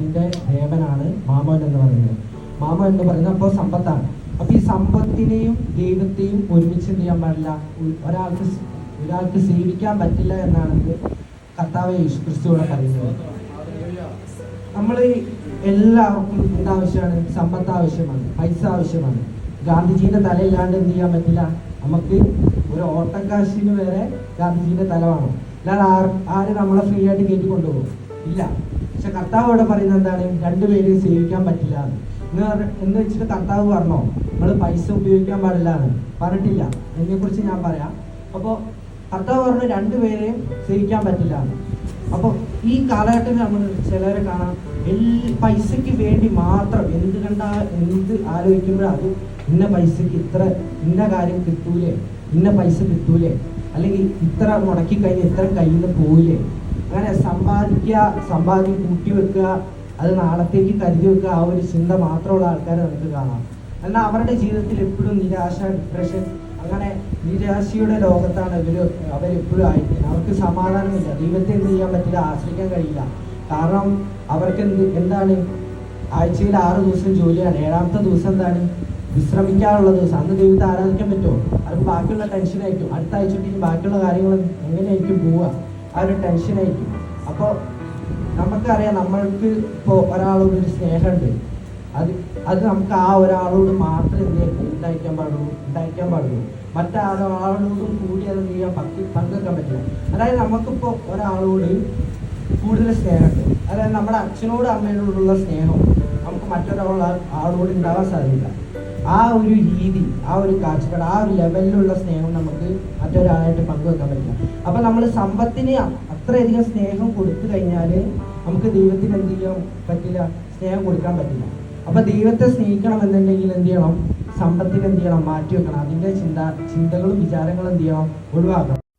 സമ്പത്തിന്റെ ദേവനാണ് മാമോൻ എന്ന് പറയുന്നത്. മാമോൻ എന്ന് പറയുന്നത് അപ്പോൾ സമ്പത്താണ്. അപ്പൊ ഈ സമ്പത്തിനെയും ദൈവത്തെയും ഒരുമിച്ച് എന്ത് ചെയ്യാൻ പാടില്ല? ഒരാൾക്ക് ഒരാൾക്ക് സേവിക്കാൻ പറ്റില്ല എന്നാണ് കർത്താവ് യേശു ക്രിസ്തുവിടെ പറയുന്നത്. നമ്മൾ എല്ലാവർക്കും എന്താവശ്യമാണ് സമ്പത്ത് ആവശ്യമാണ് പൈസ ആവശ്യമാണ്. ഗാന്ധിജിയുടെ തല ഇല്ലാണ്ട് എന്ത് ചെയ്യാൻ പറ്റില്ല? നമുക്ക് ഒരു ഓട്ടക്കാശിന് വരെ ഗാന്ധിജിയുടെ തല വേണം. അല്ലാതെ ആര് നമ്മളെ ഫ്രീ ആയിട്ട് കയറ്റി കൊണ്ടുപോകും? ഇല്ല. പക്ഷെ കർത്താവ് ഇവിടെ പറയുന്നത് എന്താണ്? രണ്ടുപേരെയും സേവിക്കാൻ പറ്റില്ല എന്ന്. എന്ന് വെച്ചിട്ട് കർത്താവ് പറഞ്ഞോ? നമ്മൾ പൈസ ഉപയോഗിക്കാൻ പാടില്ല എന്ന്. പറഞ്ഞിട്ടില്ല. കുറിച്ച് ഞാൻ പറയാം. അപ്പോൾ കർത്താവ് പറഞ്ഞു രണ്ടുപേരെയും സേവിക്കാൻ പറ്റില്ല എന്ന്. അപ്പോൾ ഈ കാലഘട്ടത്തിൽ നമ്മൾ ചിലരെ കാണാം. എല്ലാ പൈസയ്ക്ക് വേണ്ടി മാത്രം എന്ത് കണ്ടാ എന്ത് ആലോചിക്കുമ്പോഴും അത് ഇന്ന പൈസക്ക് ഇത്ര ഇന്ന കാര്യം കിട്ടൂലേ? ഇന്ന പൈസ കിട്ടൂലേ? അല്ലെങ്കിൽ ഇത്ര മുടക്കി കഴിഞ്ഞ് ഇത്ര കയ്യിൽ നിന്ന് പോയില്ലേ അങ്ങനെ സമ്പാദിക്കുക സമ്പാദ്യം കൂട്ടി വെക്കുക അത് നാളത്തേക്ക് കരുതി വെക്കുക ആ ഒരു ചിന്ത മാത്രമുള്ള ആൾക്കാരെ നമുക്ക് കാണാം. എന്നാൽ അവരുടെ ജീവിതത്തിൽ എപ്പോഴും നിരാശ ഡിപ്രഷൻ അങ്ങനെ നിരാശയുടെ ലോകത്താണ് ഇവർ അവരെപ്പോഴും ആയിരിക്കുന്നത്. അവർക്ക് സമാധാനമില്ല. ദൈവത്തെ എന്ത് ചെയ്യാൻ പറ്റില്ല? ആശ്രയിക്കാൻ കഴിയില്ല. കാരണം അവർക്ക് എന്ത് എന്താണ്? ആഴ്ചയിൽ ആറ് ദിവസം ജോലിയാണ്. ഏഴാമത്തെ ദിവസം എന്താണ്? വിശ്രമിക്കാനുള്ള ദിവസം. അന്ന് ദൈവത്തെ ആരാധിക്കാൻ പറ്റുമോ? അവർക്ക് ബാക്കിയുള്ള ടെൻഷനായിരിക്കും അടുത്ത ആഴ്ച ബാക്കിയുള്ള കാര്യങ്ങൾ എങ്ങനെയായിരിക്കും പോവുക? ആ ഒരു ടെൻഷനായിരിക്കും അപ്പോൾ നമുക്കറിയാം നമ്മൾക്ക് ഇപ്പോൾ ഒരാളോടൊരു സ്നേഹമുണ്ട്. അത് അത് നമുക്ക് ആ ഒരാളോട് മാത്രമേ എന്ത് ഉണ്ടായിരിക്കാൻ പാടുള്ളൂ ഉണ്ടായിരിക്കാൻ പാടുള്ളൂ. മറ്റൊരാളോടും കൂടി അത് എന്ത് ചെയ്യാൻ പങ്ക് പങ്കെടുക്കാൻ പറ്റില്ല. അതായത് നമുക്കിപ്പോൾ ഒരാളോട് കൂടുതൽ സ്നേഹമുണ്ട്. അതായത് നമ്മുടെ അച്ഛനോടും അമ്മയോടുള്ള സ്നേഹം നമുക്ക് മറ്റൊരാൾ ആളോട് ഉണ്ടാവാൻ സാധ്യത ആ ഒരു രീതി ആ ഒരു കാഴ്ചപ്പാട് ആ ഒരു ലെവലിലുള്ള സ്നേഹം നമുക്ക് മറ്റൊരാളായിട്ട് പങ്കുവെക്കാൻ പറ്റില്ല. അപ്പൊ നമ്മൾ സമ്പത്തിന് അത്രയധികം സ്നേഹം കൊടുത്തു കഴിഞ്ഞാൽ നമുക്ക് ദൈവത്തിന് എന്ത് ചെയ്യാൻ പറ്റില്ല. സ്നേഹം കൊടുക്കാൻ പറ്റില്ല. അപ്പൊ ദൈവത്തെ സ്നേഹിക്കണം എന്നുണ്ടെങ്കിൽ എന്ത് ചെയ്യണം? സമ്പത്തിന് എന്ത് ചെയ്യണം? മാറ്റി വെക്കണം. അതിന്റെ ചിന്ത ചിന്തകളും വിചാരങ്ങളും എന്ത് ചെയ്യണം? ഒഴിവാക്കണം.